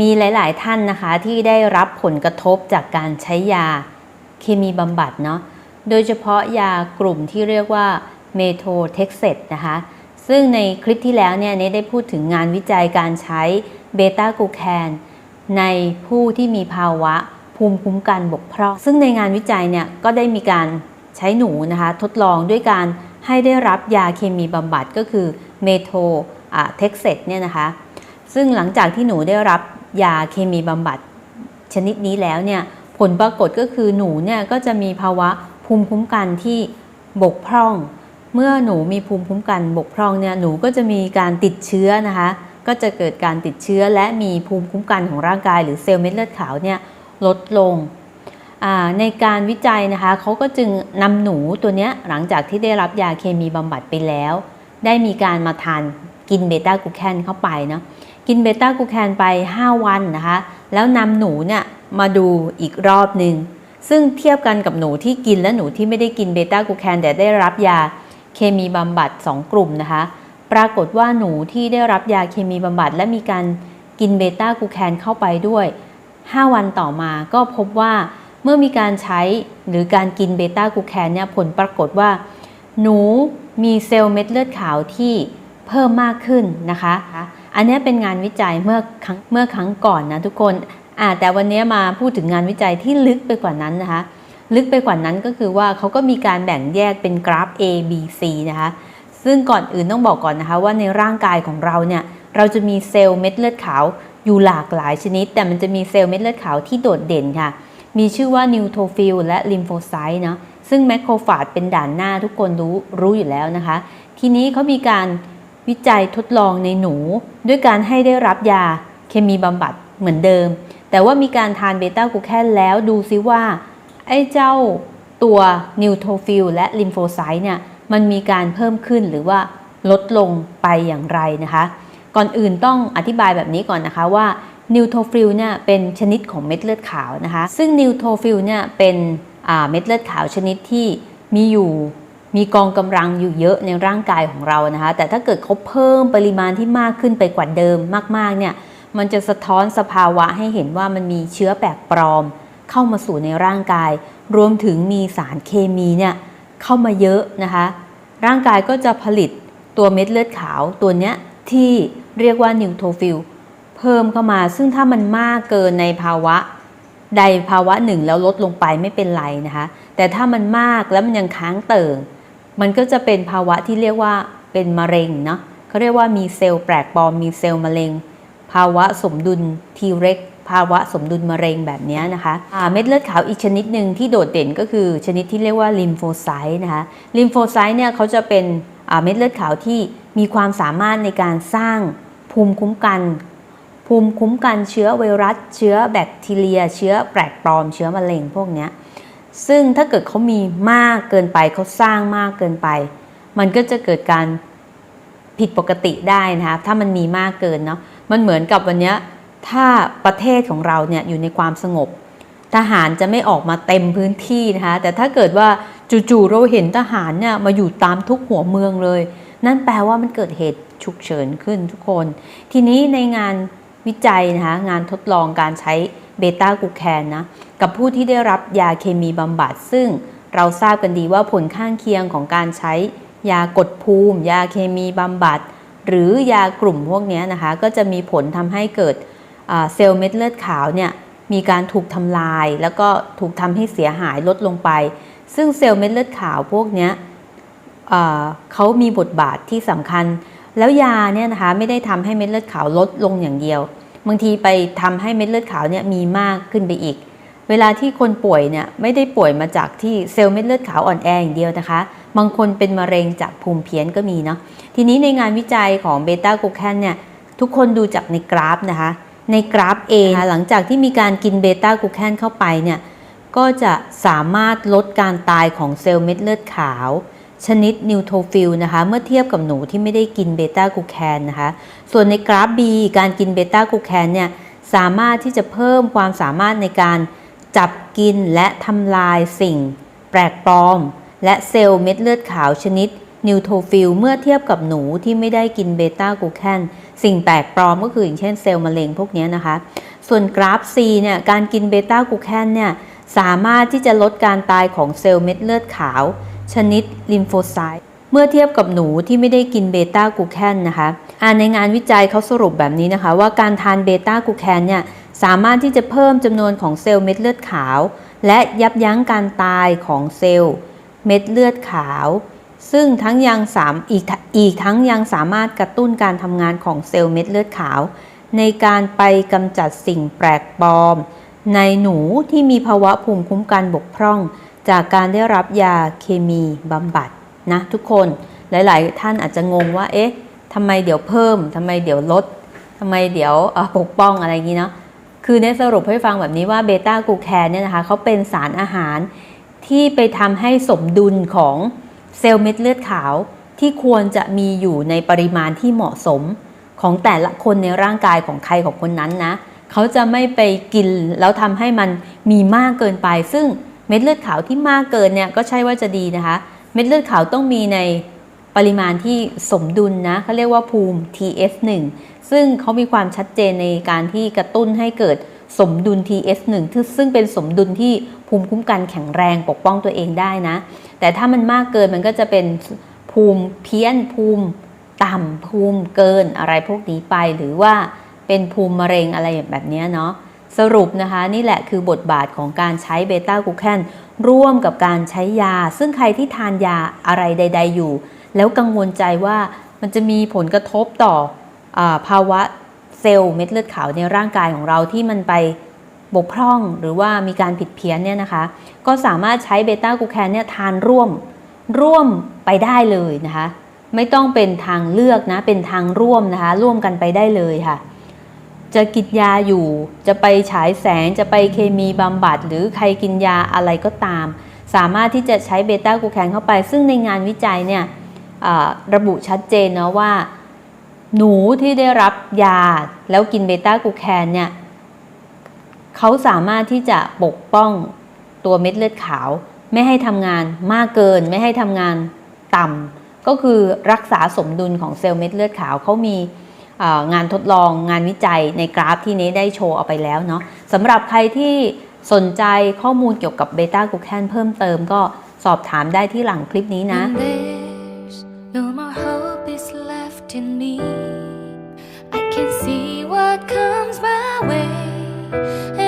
มีหลาย ๆ ท่านนะคะที่ได้รับผลกระทบจากการใช้ยาเคมีบำบัดเนาะโดยเฉพาะยากลุ่มที่เรียกว่าเมโทเท็กเซตนะคะซึ่งในคลิปที่แล้วเนี่ยเนได้พูดถึงงานวิจัยการใช้เบต้ากูแคนในผู้ที่มีภาวะภูมิคุ้มกันบกพร่อง ซึ่งในงานวิจัยเนี่ยก็ได้มีการใช้หนูนะคะทดลองด้วยการให้ได้รับยาเคมีบำบัดก็คือเมโทเท็กเซตเนี่ยนะคะซึ่งหลังจากที่หนูได้รับ ยาเคมีบำบัดชนิดนี้แล้วเนี่ยผลปรากฏก็คือหนูเนี่ยก็จะมีภาวะภูมิคุ้มกันที่บกพร่อง เมื่อหนูมีภูมิคุ้มกันบกพร่องเนี่ยหนูก็จะมีการติดเชื้อนะคะ ก็จะเกิดการติดเชื้อและมีภูมิคุ้มกันของร่างกาย หรือเซลล์เม็ดเลือดขาวเนี่ยลดลงในการวิจัยนะคะเขาก็จึงนำหนูตัวนี้หลังจากที่ได้รับยาเคมีบำบัดไปแล้ว ได้มีการมาทานกินเบต้ากูแคนเข้าไปเนาะ กินเบต้ากูแคนไป 5 วันนะคะ แล้วนำหนูเนี่ยมาดูอีกรอบหนึ่งซึ่งเทียบกันกับหนูที่กินและหนูที่ไม่ได้กินเบต้ากูแคนแต่ได้รับยาเคมีบำบัด 2 กลุ่มนะคะ ปรากฏว่าหนูที่ได้รับยาเคมีบำบัดและมีการกินเบต้ากูแคนเข้าไปด้วย 5 วันต่อมาก็พบว่าเมื่อมีการใช้หรือการกินเบต้ากูแคนเนี่ยผลปรากฏว่า หนูมีเซลล์เม็ดเลือดขาวที่ เพิ่มมากขึ้นนะคะ อันนี้เป็นงานวิจัยเมื่อครั้งเมื่อครั้งก่อนนะทุกคนแต่วันนี้มาพูดถึงงานวิจัยที่ลึกไปกว่านั้นนะคะ ลึกไปกว่านั้นก็คือว่าเขาก็มีการแบ่งแยกเป็นกราฟ A B C นะคะ ซึ่งก่อนอื่นต้องบอกก่อนนะคะว่าในร่างกายของเราเนี่ยเราจะมีเซลล์เม็ดเลือดขาวอยู่หลากหลายชนิด แต่มันจะมีเซลล์เม็ดเลือดขาวที่โดดเด่นค่ะ มีชื่อว่านิวโทฟิลและลิมโฟไซต์เนาะซึ่งแมคโครฟาจเป็นด่านหน้าทุกคนรู้รู้อยู่แล้วนะคะ ทีนี้เขามีการ วิจัยทดลองในหนู ด้วยการให้ได้รับยาเคมีบำบัดเหมือนเดิม แต่ว่ามีการทานเบต้ากูแคนแล้วดูซิว่า ไอ้เจ้าตัวนิวโทฟิลและลิมโฟไซต์เนี่ยมันมีการเพิ่มขึ้นหรือว่าลดลงไปอย่างไรนะคะ ก่อนอื่นต้องอธิบายแบบนี้ก่อนนะคะว่านิวโทฟิลเนี่ยเป็นชนิดของเม็ดเลือดขาวนะคะ ซึ่งนิวโทฟิลเนี่ยเป็นเม็ดเลือดขาวชนิดที่มีอยู่ มีกองกำลังอยู่เยอะในร่างกายของเรานะคะ แต่ถ้าเกิดเขาเพิ่มปริมาณที่มากขึ้นไปกว่าเดิมมากๆเนี่ยมันจะสะท้อนสภาวะให้เห็นว่ามันมีเชื้อแปลกปลอม เข้ามาสู่ในร่างกาย รวมถึงมีสารเคมีเนี่ยเข้ามาเยอะนะคะ ร่างกายก็จะผลิตตัวเม็ดเลือดขาวตัวเนี้ยที่เรียกว่านิวโทฟิลเพิ่มเข้ามา ซึ่งถ้ามันมากเกินในภาวะ ใดภาวะหนึ่งแล้วลดลงไปไม่เป็นไรนะคะ แต่ถ้ามันมากแล้วมันยังค้างเติ่ง มันก็จะเป็นภาวะที่เรียกว่าเป็นมะเร็งเนาะเขาเรียกว่ามีเซลล์แปลกปลอมมีเซลล์มะเร็ง ภาวะสมดุลทีเร็กภาวะสมดุลมะเร็งแบบนี้นะคะเม็ดเลือดขาวอีกชนิดหนึ่งที่โดดเด่นก็คือชนิดที่เรียกว่าลิมโฟไซต์นะคะลิมโฟไซต์เนี่ยเขาจะเป็นเม็ดเลือดขาวที่มีความสามารถในการสร้างภูมิคุ้มกัน ภูมิคุ้มกันเชื้อไวรัส เชื้อแบคทีเรีย เชื้อแปลกปลอมเชื้อมะเร็งพวกนี้ ซึ่งถ้าเกิดเขามีมากเกินไปเขาสร้างมากเกินไป มันก็จะเกิดการผิดปกติได้นะคะถ้ามันมีมากเกินเนาะมันเหมือนกับวันนี้ถ้าประเทศของเราเนี่ยอยู่ในความสงบ ทหารจะไม่ออกมาเต็มพื้นที่นะคะแต่ถ้าเกิดว่าจู่ๆเราเห็นทหารเนี่ยมาอยู่ตามทุกหัวเมืองเลย นั่นแปลว่ามันเกิดเหตุฉุกเฉินขึ้นทุกคน ทีนี้ในงานวิจัยนะคะงานทดลองการใช้ เบต้ากูแคนนะกับผู้ที่ได้รับยาเคมีบำบัด ซึ่งเราทราบกันดีว่าผลข้างเคียงของการใช้ยากดภูมิ ยาเคมีบำบัด หรือยากลุ่มพวกนี้นะคะก็จะมีผลทำให้เกิดเซลล์เม็ดเลือดขาวเนี่ยมีการถูกทำลาย แล้วก็ถูกทำให้เสียหายลดลงไป ซึ่งเซลล์เม็ดเลือดขาวพวกนี้เขามีบทบาทที่สำคัญ แล้วยาเนี่ยนะคะไม่ได้ทำให้เม็ดเลือดขาวลดลงอย่างเดียว บางทีไปทำให้เม็ดเลือดขาวเนี่ยมีมากขึ้นไปอีก เวลาที่คนป่วยเนี่ยไม่ได้ป่วยมาจากที่เซลล์เม็ดเลือดขาวอ่อนแออย่างเดียวนะคะ บางคนเป็นมะเร็งจากภูมิเพี้ยนก็มีเนาะ ทีนี้ในงานวิจัยของเบต้ากลูแคนเนี่ยทุกคนดูจากในกราฟนะคะ ในกราฟ A หลังจากที่มีการกินเบต้ากลูแคนเข้าไปเนี่ยก็จะสามารถลดการตายของเซลล์เม็ดเลือดขาว ชนิดนิวโทฟิลนะคะเมื่อเทียบกับหนูที่ไม่ได้กินเบต้ากูแคนนะคะส่วนในกราฟ B การกินเบต้ากูแคนเนี่ยสามารถที่จะเพิ่มความสามารถในการจับกินและทำลายสิ่ง แปลกปลอม และเซลล์เม็ดเลือดขาวชนิดนิวโทฟิลเมื่อเทียบกับหนูที่ไม่ได้กินเบต้ากูแคนสิ่งแปลกปลอมก็คืออย่างเช่นเซลล์มะเร็งพวกนี้นะคะ ส่วนกราฟ C เนี่ยการกินเบต้ากูแคนเนี่ยสามารถที่จะลดการตายของเซลล์เม็ดเลือดขาว ชนิดลิมโฟไซต์เมื่อเทียบกับหนูที่ไม่ได้กินเบต้ากูแคนนะคะอ่าในงานวิจัยเขาสรุปแบบนี้นะคะ ว่าการทานเบต้ากูแคนเนี่ยสามารถที่จะเพิ่มจำนวนของเซลล์เม็ดเลือดขาว และยับยั้งการตายของเซลล์เม็ดเลือดขาว ซึ่งทั้งยังสามอีกอีกทั้งยังสามารถกระตุ้นการทำงานของเซลล์เม็ดเลือดขาว ในการไปกำจัดสิ่งแปลกปลอม ในหนูที่มีภาวะภูมิคุ้มกันบกพร่อง จากการได้รับยาเคมีบำบัดนะทุกคนหลาย ๆ ท่านอาจจะงงว่า เอ๊ะทำไมเดี๋ยวเพิ่มทำไมเดี๋ยวลดทำไมเดี๋ยวปกป้องอะไรอย่างนี้เนาะคือในสรุปให้ฟังแบบนี้ว่าเบต้ากูแคนเนี่ยนะคะเขาเป็นสารอาหารที่ไปทำให้สมดุลของเซลล์เม็ดเลือดขาวที่ควรจะมีอยู่ในปริมาณที่เหมาะสมของแต่ละคนในร่างกายของใครของคนนั้นนะเขาจะไม่ไปกินแล้วทำให้มันมีมากเกินไปซึ่ง เม็ดเลือดขาวที่มากเกินเนี่ยก็ใช่ว่าจะดีนะคะ เม็ดเลือดขาวต้องมีในปริมาณที่สมดุลนะเขาเรียกว่าภูมิ TS1 ซึ่งเขามีความชัดเจนในการที่กระตุ้นให้เกิดสมดุล TS1 ซึ่งเป็นสมดุลที่ภูมิคุ้มกันแข็งแรงปกป้องตัวเองได้นะ แต่ถ้ามันมากเกินมันก็จะเป็นภูมิเพี้ยนภูมิต่ำภูมิเกินอะไรพวกนี้ไป หรือว่าเป็นภูมิมะเร็งอะไรแบบนี้เนาะ สรุปนะคะนี่แหละคือบทบาทของการใช้เบต้ากูแคนร่วมกับการใช้ยา ซึ่งใครที่ทานยาอะไรใด ๆ อยู่ แล้วกังวลใจว่ามันจะมีผลกระทบต่ออภาวะเซลล์เม็ดเลือดขาวในร่างกายของเราที่มันไปบกพร่องหรือว่ามีการผิดเพี้ยนเนี่ยนะคะ ก็สามารถใช้เบต้ากูแคนเนี่ยทานร่วมร่วมไปได้เลยนะคะ ไม่ต้องเป็นทางเลือกนะเป็นทางร่วมนะคะ ร่วมกันไปได้เลยค่ะ จะกินยาอยู่ จะไปฉายแสง จะไปเคมีบำบัด หรือใครกินยาอะไรก็ตาม สามารถที่จะใช้เบต้ากลูแคนเข้าไป ซึ่งในงานวิจัยเนี่ยระบุชัดเจนนะว่า หนูที่ได้รับยาแล้วกินเบต้ากลูแคนเนี่ยเขาสามารถที่จะปกป้องตัวเม็ดเลือดขาว ไม่ให้ทำงานมากเกิน ไม่ให้ทำงานต่ำก็คือรักษาสมดุลของเซลล์เม็ดเลือดขาวเขามี งานทดลองงานวิจัยในกราฟที่นี้ได้โชว์เอาไปแล้วเนาะสำหรับใครที่สนใจข้อมูลเกี่ยวกับเบต้ากูแคนเพิ่มเติมก็สอบถามได้ที่หลังคลิปนี้นะ When